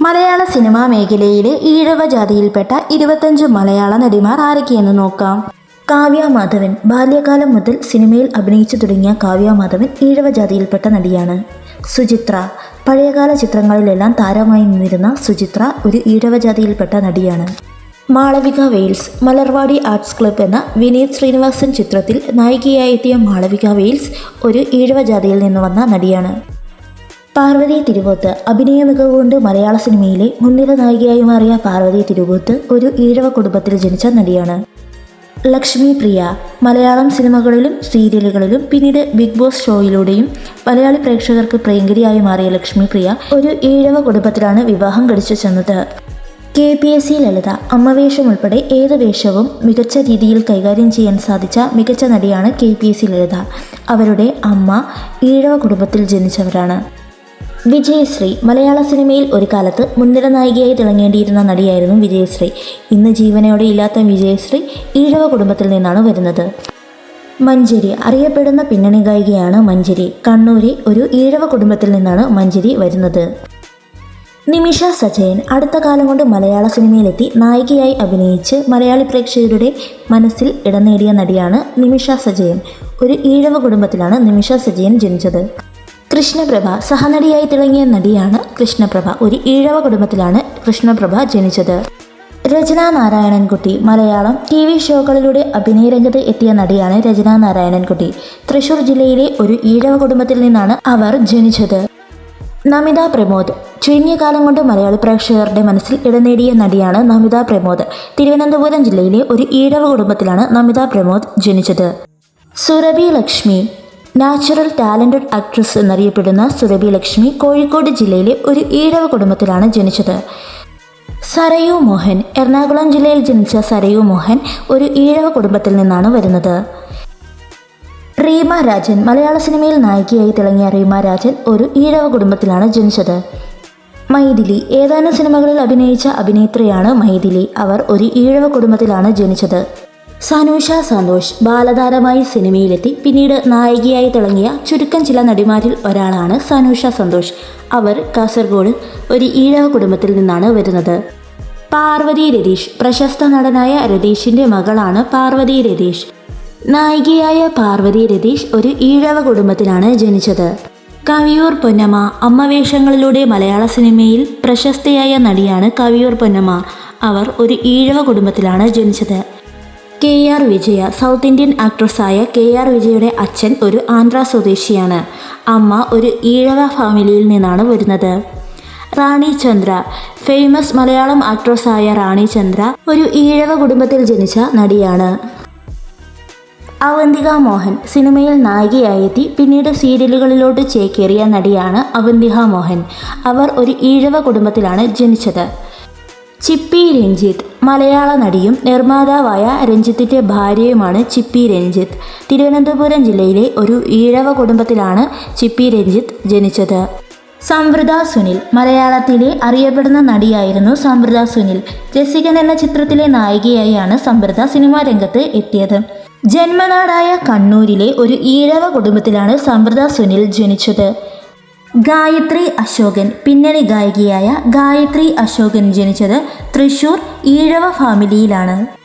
മലയാള cinema മേഖലയിലെ ഈഴവ ജാതിയിൽപ്പെട്ട ഇരുപത്തഞ്ച് മലയാള നടിമാർ ആരൊക്കെയെന്ന് നോക്കാം. കാവ്യ മാധവൻ. ബാല്യകാലം മുതൽ സിനിമയിൽ അഭിനയിച്ചു തുടങ്ങിയ കാവ്യ മാധവൻ ഈഴവ ജാതിയിൽപ്പെട്ട നടിയാണ്. സുചിത്ര. പഴയകാല ചിത്രങ്ങളിലെല്ലാം താരമായി നിന്നിരുന്ന സുചിത്ര ഒരു ഈഴവ ജാതിയിൽപ്പെട്ട നടിയാണ്. Malavika Wales. Malarvadi arts club എന്ന വിനീത് ശ്രീനിവാസൻ ചിത്രത്തിൽ നായികയായെത്തിയ മാളവിക വെയിൽസ് ഒരു ഈഴവ ജാതിയിൽ നിന്ന് വന്ന നടിയാണ്. പാർവതി തിരുവോത്ത്. അഭിനയ മികവ് കൊണ്ട് മലയാള സിനിമയിലെ മുൻനിര നായികയായി മാറിയ പാർവതി തിരുവോത്ത് ഒരു ഈഴവ കുടുംബത്തിൽ ജനിച്ച നടിയാണ്. ലക്ഷ്മി പ്രിയ മലയാളം സിനിമകളിലും സീരിയലുകളിലും പിന്നീട് ബിഗ് ബോസ് ഷോയിലൂടെയും മലയാളി പ്രേക്ഷകർക്ക് പ്രിയങ്കരിയായി മാറിയ ലക്ഷ്മി പ്രിയ ഒരു ഈഴവ കുടുംബത്തിലാണ് വിവാഹം കഴിച്ചു ചെന്നത്. K P S C Lalitha അമ്മവേഷം ഉൾപ്പെടെ ഏത് വേഷവും മികച്ച രീതിയിൽ കൈകാര്യം ചെയ്യാൻ സാധിച്ച മികച്ച നടിയാണ് K P S C Lalitha. അവരുടെ അമ്മ ഈഴവ കുടുംബത്തിൽ ജനിച്ചവരാണ്. വിജയശ്രീ മലയാള സിനിമയിൽ ഒരു കാലത്ത് മുൻനിര നായികയായി തിളങ്ങേണ്ടിയിരുന്ന നടിയായിരുന്നു വിജയശ്രീ. ഇന്ന് ജീവനോടെ ഇല്ലാത്ത വിജയശ്രീ ഈഴവ കുടുംബത്തിൽ നിന്നാണ് വരുന്നത്. മഞ്ചരി അറിയപ്പെടുന്ന പിന്നണി ഗായികയാണ് മഞ്ചരി കണ്ണൂരെ ഒരു ഈഴവ കുടുംബത്തിൽ നിന്നാണ് മഞ്ചരി വരുന്നത്. നിമിഷ സജയൻ അടുത്ത കാലം കൊണ്ട് മലയാള സിനിമയിലെത്തി നായികയായി അഭിനയിച്ച് മലയാളി പ്രേക്ഷകരുടെ മനസ്സിൽ ഇടം നേടിയ നടിയാണ് നിമിഷ സജയൻ. ഒരു ഈഴവ കുടുംബത്തിലാണ് നിമിഷ സജയൻ ജനിച്ചത്. കൃഷ്ണപ്രഭ സഹനടിയായി തിളങ്ങിയ നടിയാണ് കൃഷ്ണപ്രഭ. ഒരു ഈഴവ കുടുംബത്തിലാണ് കൃഷ്ണപ്രഭ ജനിച്ചത്. രചന നാരായണൻകുട്ടി മലയാളം ടി വി ഷോകളിലൂടെ അഭിനയ രംഗത്ത് എത്തിയ നടിയാണ് രചന നാരായണൻകുട്ടി. തൃശൂർ ജില്ലയിലെ ഒരു ഈഴവ കുടുംബത്തിൽ നിന്നാണ് അവർ ജനിച്ചത്. നമിത പ്രമോദ് ചുരുങ്ങിയ കാലം കൊണ്ട് മലയാളി പ്രേക്ഷകരുടെ മനസ്സിൽ ഇടം നേടിയ നടിയാണ് നമിത പ്രമോദ്. തിരുവനന്തപുരം ജില്ലയിലെ ഒരു ഈഴവ കുടുംബത്തിലാണ് നമിത പ്രമോദ് ജനിച്ചത്. Surabhi Lakshmi natural talented actress എന്നറിയപ്പെടുന്ന സുരഭി ലക്ഷ്മി കോഴിക്കോട് ജില്ലയിലെ ഒരു ഈഴവ കുടുംബത്തിലാണ് ജനിച്ചത്. സരയു മോഹൻ എറണാകുളം ജില്ലയിൽ ജനിച്ച സരയു മോഹൻ ഒരു ഈഴവ കുടുംബത്തിൽ നിന്നാണ് വരുന്നത്. റീമ രാജൻ മലയാള സിനിമയിൽ നായികയായി തിളങ്ങിയ റീമ രാജൻ ഒരു ഈഴവ കുടുംബത്തിലാണ് ജനിച്ചത്. മൈഥിലി ഏതാനും സിനിമകളിൽ അഭിനയിച്ച അഭിനേത്രിയാണ് മൈഥിലി. അവർ ഒരു ഈഴവ കുടുംബത്തിലാണ് ജനിച്ചത്. സനൂഷ സന്തോഷ് ബാലതാരമായി സിനിമയിലെത്തി. പിന്നീട് നായികയായി തിളങ്ങിയ ചുരുക്കം ചില നടിമാരിൽ ഒരാളാണ് സനൂഷ സന്തോഷ്. അവർ കാസർഗോഡ് ഒരു ഈഴവ കുടുംബത്തിൽ നിന്നാണ് വരുന്നത്. പാർവതി രതീഷ്. പ്രശസ്ത നടനായ രതീഷിന്റെ മകളാണ് പാർവതി രതീഷ്. നായികയായ പാർവതി രതീഷ് ഒരു ഈഴവ കുടുംബത്തിലാണ് ജനിച്ചത്. കവിയൂർ പൊന്നമ്മ അമ്മവേഷങ്ങളിലൂടെ മലയാള സിനിമയിൽ പ്രശസ്തയായ നടിയാണ് കവിയൂർ പൊന്നമ്മ. അവർ ഒരു ഈഴവ കുടുംബത്തിലാണ് ജനിച്ചത്. K R Vijaya south Indian ആക്ട്രസ്സായ കെ ആർ വിജയയുടെ അച്ഛൻ ഒരു ആന്ധ്ര സ്വദേശിയാണ്. അമ്മ ഒരു ഈഴവ ഫാമിലിയിൽ നിന്നാണ് വരുന്നത്. റാണി ചന്ദ്ര ഫേമസ് മലയാളം ആക്ട്രസ്സായ റാണി ചന്ദ്ര ഒരു ഈഴവ കുടുംബത്തിൽ ജനിച്ച നടിയാണ്. അവന്തിക മോഹൻ സിനിമയിൽ നായികയായെത്തി പിന്നീട് സീരിയലുകളിലോട്ട് ചേക്കേറിയ നടിയാണ് അവന്തിക മോഹൻ. അവർ ഒരു ഈഴവ കുടുംബത്തിലാണ് ജനിച്ചത്. ചിപ്പി രഞ്ജിത്ത് മലയാള നടിയും നിർമ്മാതാവായ രഞ്ജിത്തിന്റെ ഭാര്യയുമാണ് ചിപ്പി രഞ്ജിത്ത്. തിരുവനന്തപുരം ജില്ലയിലെ ഒരു ഈഴവ കുടുംബത്തിലാണ് ചിപ്പി രഞ്ജിത്ത് ജനിച്ചത്. സംവൃത സുനിൽ മലയാളത്തിലെ അറിയപ്പെടുന്ന നടിയായിരുന്നു സംവൃത സുനിൽ. രസികൻ എന്ന ചിത്രത്തിലെ നായികയായാണ് സംവൃത സിനിമാ രംഗത്ത് എത്തിയത്. ജന്മനാടായ കണ്ണൂരിലെ ഒരു ഈഴവ കുടുംബത്തിലാണ് സംവൃത സുനിൽ ജനിച്ചത്. ഗായത്രി അശോകൻ പിന്നണി ഗായികയായ ഗായത്രി അശോകൻ ജനിച്ചത് തൃശൂർ ഈഴവ ഫാമിലിയിലാണ്.